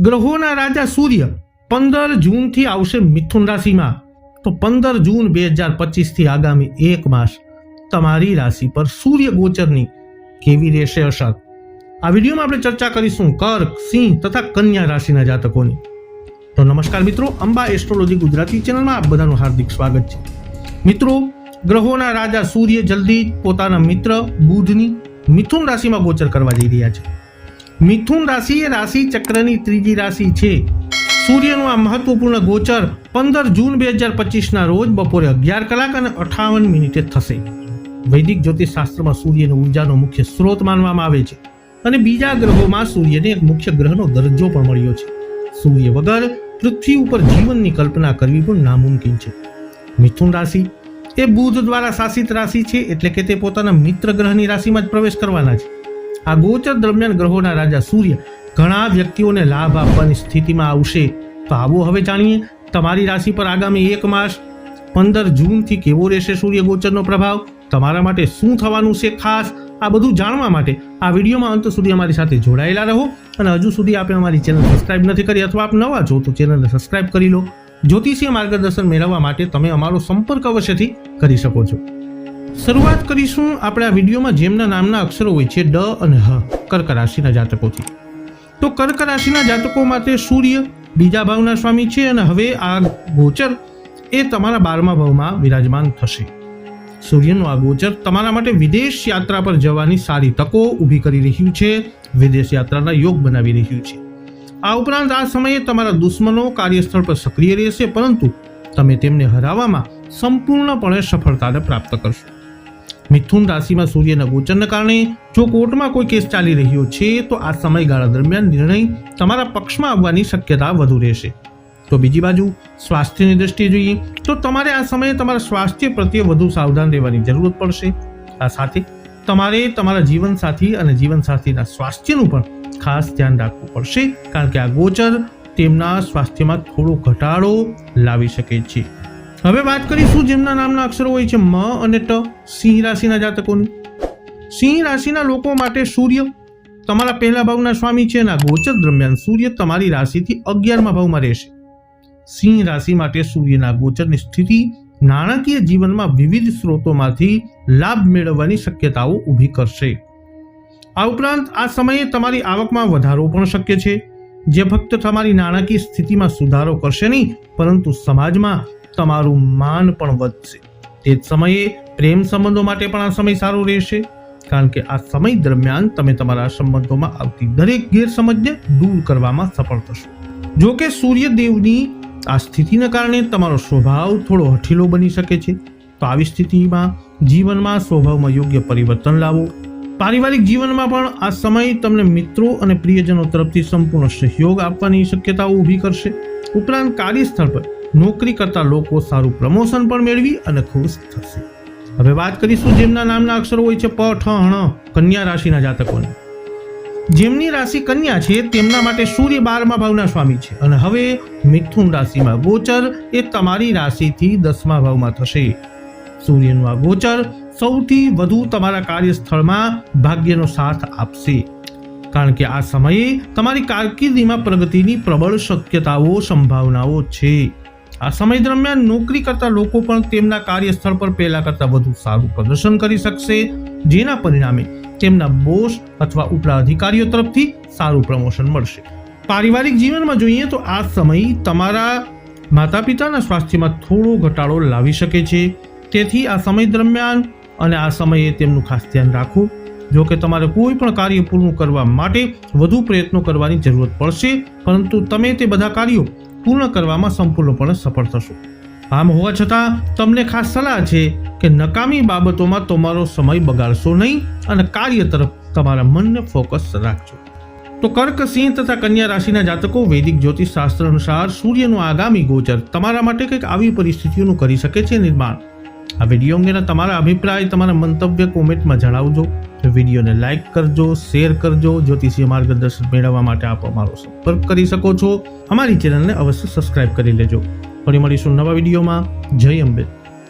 ગ્રહોના રાજા સૂર્ય પંદર જૂનથી આવશે મિથુન રાશિમાં. તો પંદર જૂન બે હજાર પચીસથી આગામી એક માસ તમારી રાશિ પર સૂર્ય ગોચરની કેવી રહેશે અસર? આ વિડીયોમાં આપણે ચર્ચા કરીશું કર્ક, સિંહ તથા કન્યા રાશિના જાતકોની. તો નમસ્કાર મિત્રો, અંબા એસ્ટ્રોલોજી ગુજરાતી ચેનલમાં આપ બધાનું હાર્દિક સ્વાગત છે. મિત્રો, ગ્રહોના રાજા સૂર્ય જલ્દી પોતાના મિત્ર, બુધની મિથુન રાશિમાં ગોચર કરવા જઈ રહ્યા છે. મિથુન રાશિ એ રાશિ ચક્રની ત્રીજી રાશિ છે. સૂર્યનું આ મહત્વપૂર્ણ ગોચર પંદર જૂન બે હજાર પચીસના રોજ બપોરે અગિયાર કલાક અને અઠાવન મિનિટે થશે. વૈદિક જ્યોતિષ શાસ્ત્રમાં સૂર્યનો ઉર્જાનો મુખ્ય સ્ત્રોત માનવામાં આવે છે અને બીજા ગ્રહોમાં સૂર્યને એક મુખ્ય ગ્રહનો દરજ્જો પણ મળ્યો છે. સૂર્ય વગર પૃથ્વી ઉપર જીવનની કલ્પના કરવી પણ નામુમકિન છે. મિથુન રાશિ એ બુધ દ્વારા શાસિત રાશિ છે એટલે કે તે પોતાના મિત્ર ગ્રહની રાશિમાં જ પ્રવેશ કરવાના છે. આ ગોચર દરમિયાન ગ્રહોના રાજા સૂર્ય ઘણા વ્યક્તિઓને લાભ આપવાની સ્થિતિમાં આવશે. તો આવો હવે જાણીએ તમારી રાશિ પર આગામી એક માસ પંદર જૂનથી કેવો રહેશે સૂર્ય ગોચરનો પ્રભાવ? તમારા માટે શું થવાનું છે ખાસ? આ બધું જાણવા માટે આ વિડીયોમાં અંત સુધી અમારી સાથે જોડાયેલા રહો અને હજુ સુધી આપણે અમારી ચેનલ સબસ્ક્રાઇબ નથી કરી અથવા આપ નવા છો તો ચેનલને સબસ્ક્રાઇબ કરી લો. જ્યોતિષીય માર્ગદર્શન મેળવવા માટે તમે અમારો સંપર્ક અવશ્યથી કરી શકો છો. શરૂઆત કરીશું આપણે આ વિડીયોમાં જેમના નામના અક્ષરો હોય છે ડ અને હ કર્ક રાશિના જાતકોથી. તો કર્ક રાશિના જાતકો માટે સૂર્ય બીજા ભાવના સ્વામી છે અને હવે આ ગોચર એ તમારા બારમા ભાવમાં વિરાજમાન થશે. સૂર્યનું આ ગોચર તમારા માટે વિદેશ યાત્રા પર જવાની સારી તકો ઊભી કરી રહ્યું છે, વિદેશ યાત્રાના યોગ બનાવી રહ્યું છે. આ ઉપરાંત આ સમયે તમારા દુશ્મનો કાર્યસ્થળ પર સક્રિય રહેશે, પરંતુ તમે તેમને હરાવવામાં સંપૂર્ણપણે સફળતાને પ્રાપ્ત કરશો. મિથુન રાશિમાં સૂર્યના ગોચરને કારણે જો કોર્ટમાં કોઈ કેસ ચાલી રહ્યો છે, તો આ સમયગાળા દરમિયાન નિર્ણય તમારા પક્ષમાં આવવાની શક્યતા વધુ રહેશે. તો બીજી બાજુ સ્વાસ્થ્યની દ્રષ્ટિએ જોઈએ, તો તમારે આ સમયે તમારા સ્વાસ્થ્ય પ્રત્યે વધુ સાવધાન રહેવાની જરૂરત પડશે. આ સાથે તમારે તમારા જીવનસાથી અને જીવનસાથીના સ્વાસ્થ્યનું પણ ખાસ ધ્યાન રાખવું પડશે, કારણ કે આ ગોચર તેમના સ્વાસ્થ્યમાં થોડો ઘટાડો લાવી શકે છે. હવે વાત કરીશું જેમના નામના અક્ષરો હોય છે, મ અને ટ, સિંહ રાશિના જાતકોની. સિંહ રાશિના લોકો માટે સૂર્ય તમારા પહેલા ભાવના સ્વામી છે અને ગોચર દરમિયાન સૂર્ય તમારી રાશિથી અગિયારમા ભાવમાં રહેશે. સિંહ રાશિ માટે સૂર્યના ગોચરની સ્થિતિ નાણાકીય જીવનમાં વિવિધ સ્ત્રોતોમાંથી લાભ મેળવવાની શક્યતાઓ ઊભી કરશે. આ ઉપરાંત આ સમયે તમારી આવકમાં વધારો પણ શક્ય છે. જે ફક્ત તમારી નાણાકીય સ્થિતિમાં સુધારો કરશે નહીં, પરંતુ સમાજમાં તમારું માન પણ વધશે. તે જ સમયે પ્રેમ સંબંધો માટે પણ આ સમય સારો રહેશે. કારણ કે આ સમય દરમિયાન તમે તમારા સંબંધોમાં આવતી દરેક ગેરસમજને દૂર કરવામાં સફળ થશો. જો કે સૂર્યદેવની આ સ્થિતિને કારણે તમારો સ્વભાવ થોડો હઠીલો બની શકે છે. તો આવી સ્થિતિમાં જીવનમાં સ્વભાવમાં યોગ્ય પરિવર્તન લાવો. પારિવારિક જીવનમાં પણ આ સમય તમને મિત્રો અને પ્રિયજનો તરફથી સંપૂર્ણ સહયોગ આપવાની શક્યતાઓ ઊભી કરશે. ઉપરાંત કાર્યસ્થળ પર નોકરી કરતા લોકો સારું પ્રમોશન પણ મેળવી અને ખુશ થશે. હવે વાત કરીશું જેમના નામના અક્ષરો હોય છે પ, ઠ હણ કન્યા રાશિના જાતકોની. જેમની રાશિ કન્યા છે, તેમના માટે સૂર્ય બારમા ભાવના સ્વામી છે. અને હવે મિથુન રાશિમાં ગોચર એ તમારી રાશિથી દસમા ભાવમાં થશે. સૂર્યનું આ ગોચર સૌથી વધુ તમારા કાર્યસ્થળમાં ભાગ્યનો સાથ આપશે. કારણ કે આ સમયે તમારી કારકિર્દીમાં પ્રગતિની પ્રબળ શક્યતાઓ, સંભાવનાઓ છે. આ સમય દરમિયાન નોકરી કરતા લોકો પણ તેમના કાર્યસ્થળ પર પહેલા કરતા વધુ સારું પ્રદર્શન કરી શકશે, જેના પરિણામે તેમના બોસ અથવા ઉપલા અધિકારીઓ તરફથી સારું પ્રમોશન મળશે. પારિવારિક જીવનમાં જોઈએ તો આ સમય તમારા માતા પિતાના સ્વાસ્થ્યમાં થોડો ઘટાડો લાવી શકે છે. તેથી આ સમય દરમિયાન અને આ સમયે તેમનું ખાસ ધ્યાન રાખવું જો કે તમારે કોઈ પણ કાર્ય પૂર્ણ કરવા માટે વધુ પ્રયત્નો કરવાની જરૂરત પડશે, પરંતુ તમે તે બધા કાર્યો પૂર્ણ કરવામાં સંપૂર્ણપણે સફળ થશો. આમ હોવા છતાં, તમને ખાસ સલાહ છે કે નકામી બાબતોમાં તમારો સમય બગાડશો નહીં અને કાર્ય તરફ તમારા મનને ફોકસ રાખજો. તો કર્ક, સિંહ તથા કન્યા રાશિના જાતકો વૈદિક જ્યોતિષ શાસ્ત્ર અનુસાર સૂર્યનું આગામી ગોચર તમારા માટે કંઈક આવી પરિસ્થિતિઓનું કરી શકે છે નિર્માણ. આ વીડિયો અંગેના તમારા અભિપ્રાય, તમારા મંતવ્ય કોમેન્ટમાં જણાવજો. વિડીયોને લાઇક કરજો, શેર કરજો, જ્યોતિષીય માર્ગદર્શન મેળવવા માટે આપ અમારો સંપર્ક કરી શકો છો. અમારી ચેનલને અવશ્ય સબસ્ક્રાઇબ કરી લેજો. ફરી મળીશું નવા વિડીયોમાં. જય અંબે.